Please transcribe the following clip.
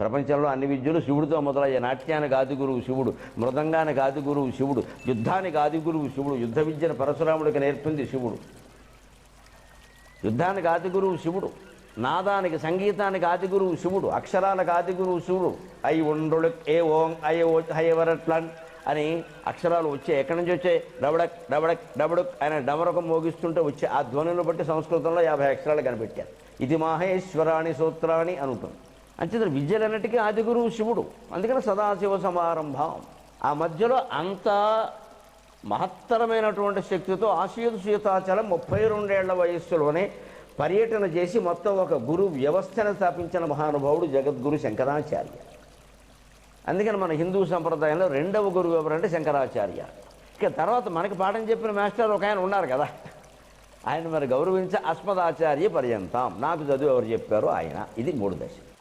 ప్రపంచంలో అన్ని విద్యలు శివుడితో మొదలయ్యే నాట్యానికి ఆది గురువు శివుడు మృదంగానికి ఆది గురువు శివుడు యుద్ధానికి ఆది గురువు శివుడు యుద్ధ విద్యను పరశురాముడికి నేర్పింది శివుడు. యుద్ధానికి ఆది గురువు శివుడు నాదానికి సంగీతానికి ఆది గురువు శివుడు అక్షరాలకు ఆది గురువు శివుడు. I ఉండ్రుడు A Om I O హైవరట్లన్ అని అక్షరాలు వచ్చే ఎక్కడి నుంచి వచ్చాయి? డబడక్ డబడక్ డబడుక్ అనే డమరకం మోగిస్తుంటే వచ్చే ఆ ధ్వనిని బట్టి సంస్కృతంలో యాభై అక్షరాలు కనిపెట్టారు. ఇది మాహేశ్వరాణి సూత్రాన్ని అని అంచేత విద్యలన్నిటికీ ఆది గురువు శివుడు. అందుకని సదాశివ సమారంభం. ఆ మధ్యలో అంత మహత్తరమైనటువంటి శక్తితో ఆశీత సీతాచలం ముప్పై రెండేళ్ళ వయస్సులోనే పర్యటన చేసి మొత్తం ఒక గురు వ్యవస్థను స్థాపించిన మహానుభావుడు జగద్గురు శంకరాచార్య. అందుకని మన హిందూ సంప్రదాయంలో రెండవ గురువు ఎవరంటే శంకరాచార్య. ఇక తర్వాత మనకి పాఠం చెప్పిన మాస్టర్ ఒక ఆయన ఉన్నారు కదా. ఆయన మరి గౌరవించే అస్మదాచార్య పర్యంతం. నాకు చదువు ఎవరు చెప్పారో ఆయన. ఇది మూడు దశ